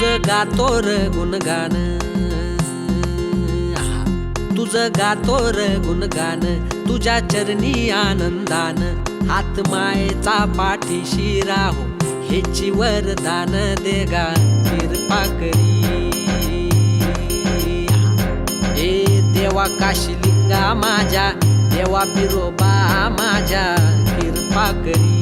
तुझं गातोर गुणगान आहा. तुझं गातो गुणगान तुझ्या चरणी आनंदान हात मायेचा पाठीशी राहो हेची वरदान देगा कृपा करी आहा. देवा काशिलिंगा माझ्या देवा बिरोबा माझ्या कृपा करी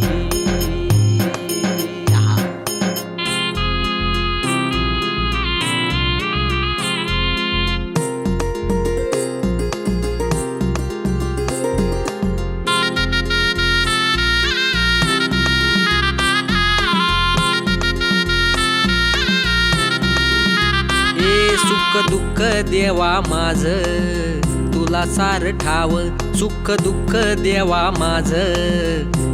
सुख दुःख देवा माझ. तुला सार ठाव सुख दुःख देवा माझ.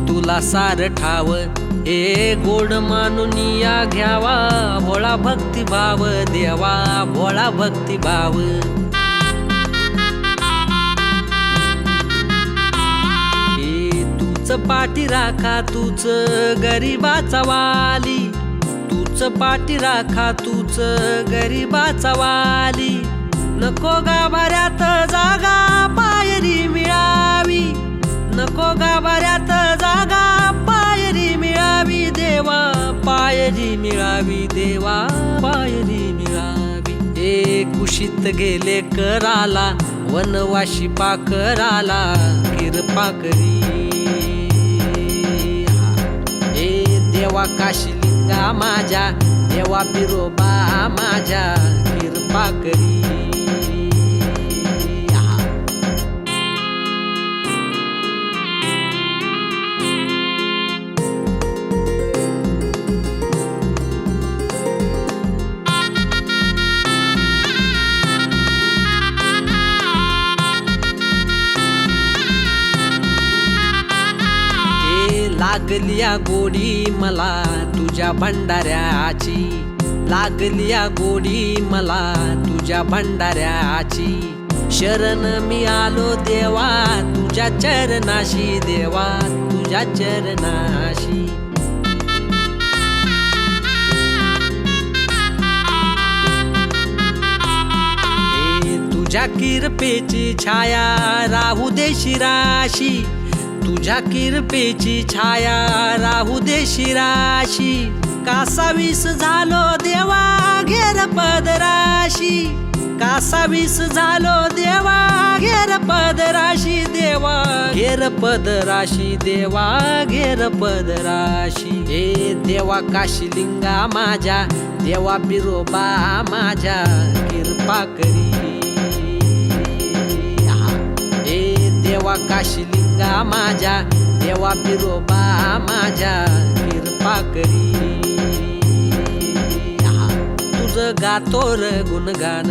तुला सार ठाव ए गोड मानून या घ्यावा. भोळा भक्तिभाव देवा भोळा भक्तिभाव ए तूच पाठी राखा तूच गरीबाचा वाली. तूच पाठी राखा तूच गरीबाचा वाली. नको गाभाऱ्यात जागा पायरी मिळावी. नको गाभाऱ्यात जागा पायरी मिळावी. देवा पायरी मिळावी देवा पायरी मिळावी. ए कुशीत गेले कराला वनवाशी पाकराला कृपा करी ए देवा काशिलिंगा माझ्या देवा पिरोबा माझ्या कृपा करी. लागलिया गोडी मला तुझ्या भंडाऱ्याची. लागलिया गोडी मला तुझ्या भंडाऱ्याची. शरण मी आलो देवा तुझ्या चरणाशी देवा तुझ्या चरणाशी. ए तुझ्या किरपेची छाया राहू दे शिराशी. तुझ्या किरपेची छाया राहू दे शिराशी. कासावीस झालो देवा घेर पदराशी. कासावीस झालो देवा घेर पदराशी. देवा घेर पदराशी देवा घेर पदराशी. हे देवा काशीलिंगा माझ्या देवा बिरोबा माझ्या. कृपा करी. देवा काशिलिंगा माझ्या देवा पिरोबा माझ्या कृपा करी. तुझ गातो र गुणगान.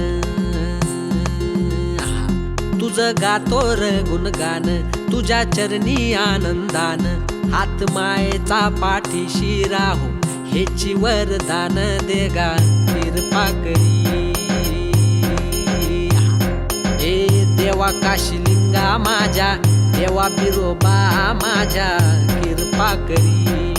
तुझ तुझं गातो र गुणगान तुझ्या चरणी आनंदान. हात मायेचा पाठीशी राहू हेची वरदान देगा कृपा करी. देवा काशिलिंगा माझ्या देवा बिरोबा माझ्या कृपा करी.